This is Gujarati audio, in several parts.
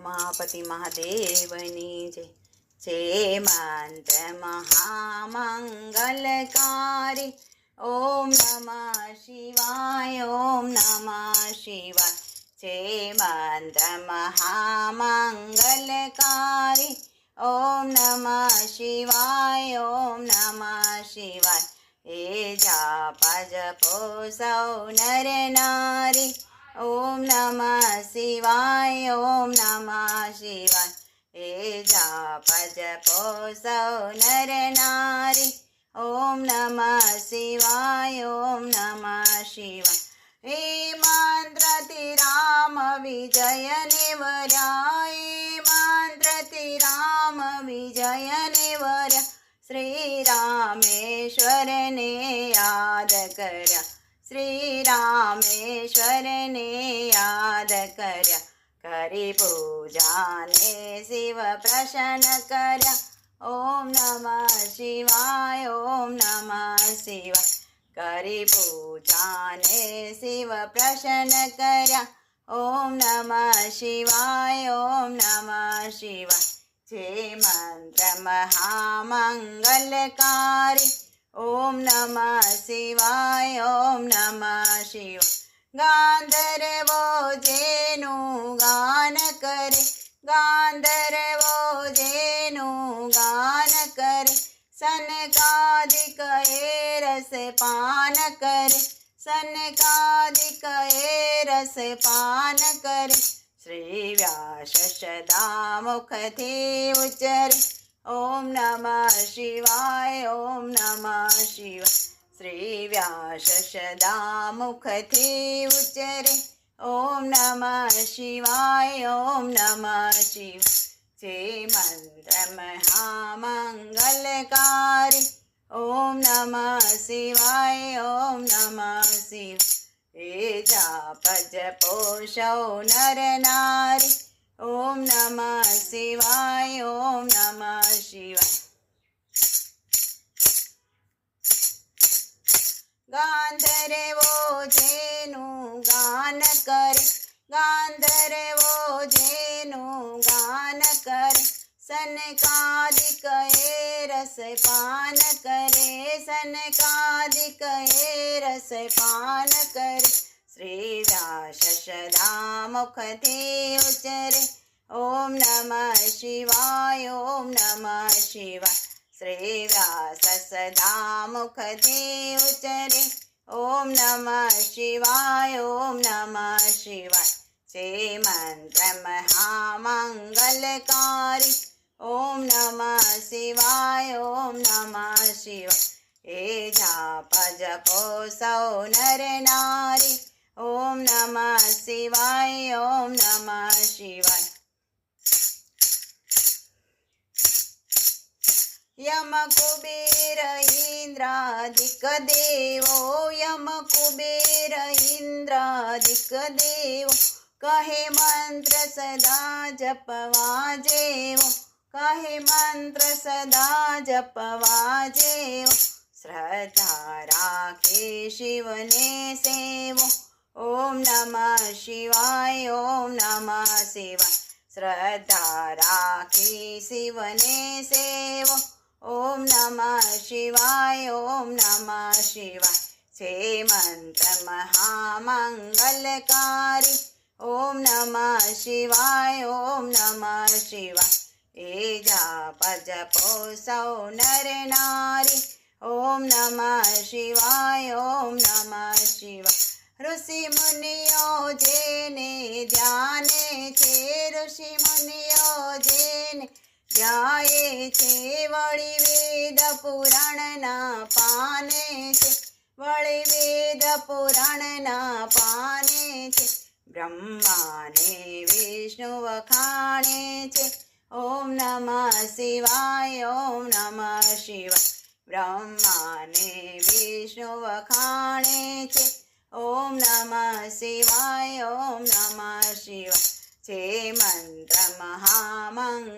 ઉમાપતિ મહાદેવની જય જય મંત્ર મહામંગલકારી ઓમ નમઃ શિવાય ઓમ નમઃ શિવાય જય મંત્ર મહામંગલકારી ઓમ નમઃ શિવાય ઓમ નમઃ શિવાય એ જાપ જપો સૌ નર નારી ઓમ નમઃ શિવાય ઓમ નમઃ શિવાય હે જાપ જપો સૌ નર નારી ઓમ નમઃ શિવાય ઓમ નમઃ શિવાય હે મંત્રથી રામ વિજય ને વર્યા મંત્રથી રામ વિજય ને વર્યા શ્રી રામેશ્વરને યાદ કર્યા શ્રી રામેશ્વરને યાદ કર્યા કરી પૂજાને શિવ પ્રસન્ન કર્યા ઓમ નમઃ શિવાય ઓમ નમઃ શિવાય કરી પૂજાને શિવ પ્રસન્ન કર્યા ઓમ નમઃ શિવાય ઓમ નમઃ શિવાય જે મંત્ર મહામંગલકારી ઓમ નમઃ શિવાય, ઓમ નમઃ શિવ ગાંધર્વો જેનું ગાન કરે, ગાંધર્વો જેનું ગાન કરે. સનકાદિક એ રસ પાન કરે સનકાદિક એ રસ પાન કરે. શ્રી વ્યાસ સદા મુખથી ઉચ્ચરે ઓમ નમઃ શિવાય, ઓમ નમઃ શિવાય. શ્રી વ્યાસ સદા મુખથી ઉચ્ચરે. ઓમ નમઃ શિવાય, ઓમ નમઃ શિવાય. જે મંત્ર મહામંગલકારી. ઓમ નમઃ શિવાય, ઓમ નમઃ શિવાય. એ જાપ જપો સૌ નર નારી. ઓમ નમઃ શિવાય, ઓમ નમઃ શિવાય. ગાંધરેવો જેનું ગાન કરે, ગાંધરેવો જેનું ગાન કરે, સનકાદિક એ રસ પાન કરે, સનકાદિક એ રસ પાન કરે. શ્રી વ્યાસ સદા મુખથી ઉચ્ચરે ઓમ નમઃ શિવાય ઓમ નમઃ શિવાય શ્રી વ્યાસ સદા મુખથી ઉચ્ચરે ઓમ નમઃ શિવાય ઓમ નમઃ શિવાય જે મંત્ર મહામંગલકારી ઓમ નમઃ શિવાય ઓમ નમઃ શિવાય એ જાપ જપો સૌ નર નારી ઓમ નમઃ શિવાય, ઓમ નમઃ શિવાય. યમ કુબેર ઇન્દ્રાદિક દેવો, યમ કુબેર ઇન્દ્રાદિક દેવો. કહે મંત્ર સદા જપવા જેવો, કહે મંત્ર સદા જપવા જેવો. શ્રદ્ધા રાખે શિવને સેવો ઓમ નમઃ શિવાય, ઓમ નમઃ શિવાય. શ્રદ્ધા રાખી શિવને સેવો. ઓમ નમઃ શિવાય, ઓમ નમઃ શિવાય. છે મંત્ર મહામંગલકારી. ઓમ નમઃ શિવાય, ઓમ નમઃ શિવાય. એ જાપ જપો સૌ નર નારી. ઓમ નમઃ શિવાય, ઓમ નમઃ શિવાય. ઋષિ મુનિયો જેને ધ્યાને છે, ઋષિ મુનિયો જેને ધ્યાએ છે વળી વેદ પુરાણના પાને છે વળી વેદ પુરાણના પાને છે, બ્રહ્માને, વિષ્ણુ વખાણે છે, ઓમ નમઃ શિવાય, ઓમ નમઃ શિવાય, બ્રહ્માને, વિષ્ણુ વખાણે છે ઓમ નમઃ શિવાય ઓમ નમઃ શિવાય જે મંત્ર મહામંગલકારી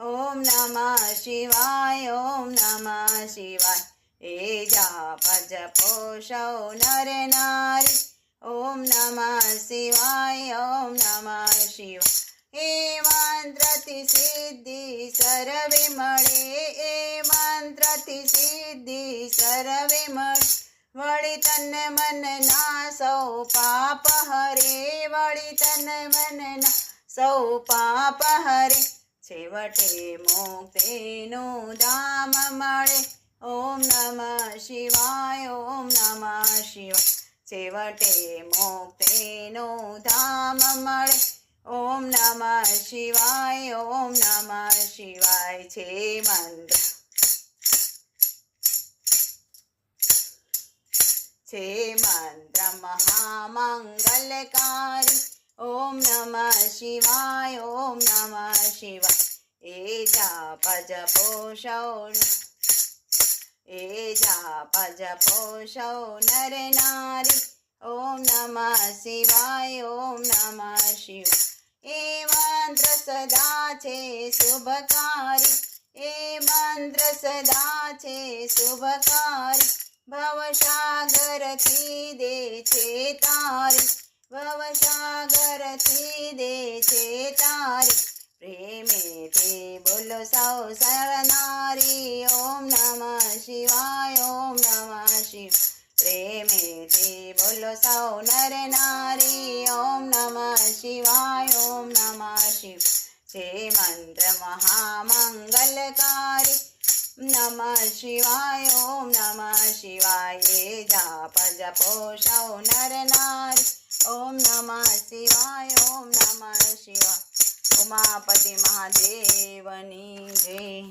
ઓમ નમઃ શિવાય ઓમ નમઃ શિવાય એ જાપ જપો સૌ નર નારી ઓમ નમઃ શિવાય ઓમ નમઃ શિવાય એ મંત્રથી સિદ્ધિ સર્વે મળે એ મંત્રથી સિદ્ધિ સર્વે મળે વળી તન મન ના સૌ પાપ હરે, વળી તન મન ના સૌ પાપ હરે. છેવટે મુક્તિનું ધામ મળે. ઓમ નમઃ શિવાય, ઓમ નમઃ શિવાય. છેવટે મુક્તિનું ધામ મળે. ઓમ નમઃ શિવાય, ઓમ નમઃ શિવાય. છે મંત્ર છે મંત્ર મહામંગલકારી ઓમ નમ શિવાય ઓમ નમ શિવાય એ જાપ જપો સૌ એ જાપ જપો સૌ નર નારી ઓમ નમ શિવાય ઓમ નમ શિવાય એ મંત્ર સદા છે શુભકારી એ મંત્ર સદા છે શુભકારી ભવસાગરથી દે છે તારી, ભવસાગરથી દે છે તારી. પ્રેમેથી બોલો સૌ શરણારી ઓમ નમઃ શિવાય, ઓમ નમઃ શિવ. પ્રેમેથી બોલો સૌ નર નારી ઓમ નમઃ શિવાય, ઓમ નમઃ શિવ. જે મંત્ર મહામંગલકારી નમઃ શિવાય, ઓમ નમઃ શિવાય જાપ જપો સૌ નર નારી. ઓમ નમઃ શિવાય, ઓમ નમઃ શિવાય. ઉમાપતિ મહાદેવની જય.